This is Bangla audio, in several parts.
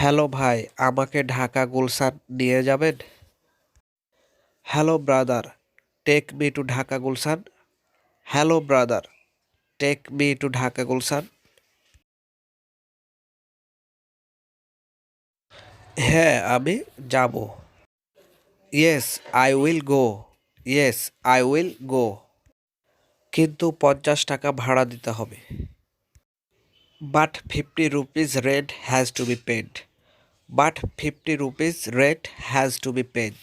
হ্যালো ভাই, আমাকে ঢাকা গুলশান নিয়ে যাবেন? Hello brother, take me to Dhaka Gulshan. Hello brother, take me to Dhaka Gulshan. হ্যাঁ আমি যাব। Yes, I will go. Yes, I will go. কিন্তু পঞ্চাশ টাকা ভাড়া দিতে হবে। But fifty rupees rent has to be paid but fifty rupees rent has to be paid.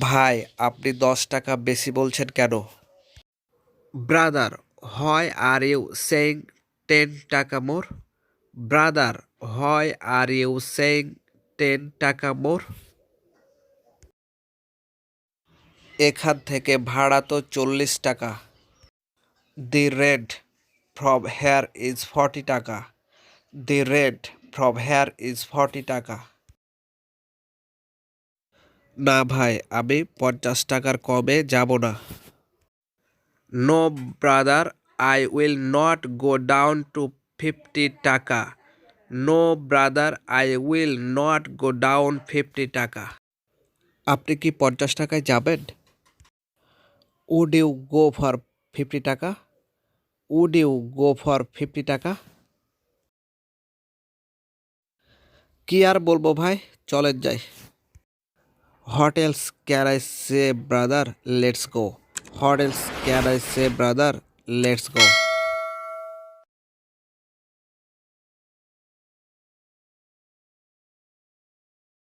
ভাই আপনি দশ টাকা বেশি বলছেন কেন? ব্রাদার হয় আর ইউ সেইং টেন টাকা মোর? ব্রাদার হয় আর ইউ সেইং টেন টাকা মোর? এখান থেকে ভাড়া তো চল্লিশ টাকা। The rent from here is forty taka. The rent from here is forty taka. না ভাই, আমি পঞ্চাশ টাকার কমে যাব না। No brother I will not go down to fifty taka. No brother I will not go down fifty taka. আপনি কি পঞ্চাশ টাকায় যাবেন? Would you go for fifty taka? Would you go for fifty taka? কি আর বলব ভাই চলে যাই। Hotels can I say brother let's go hotels can I say brother let's go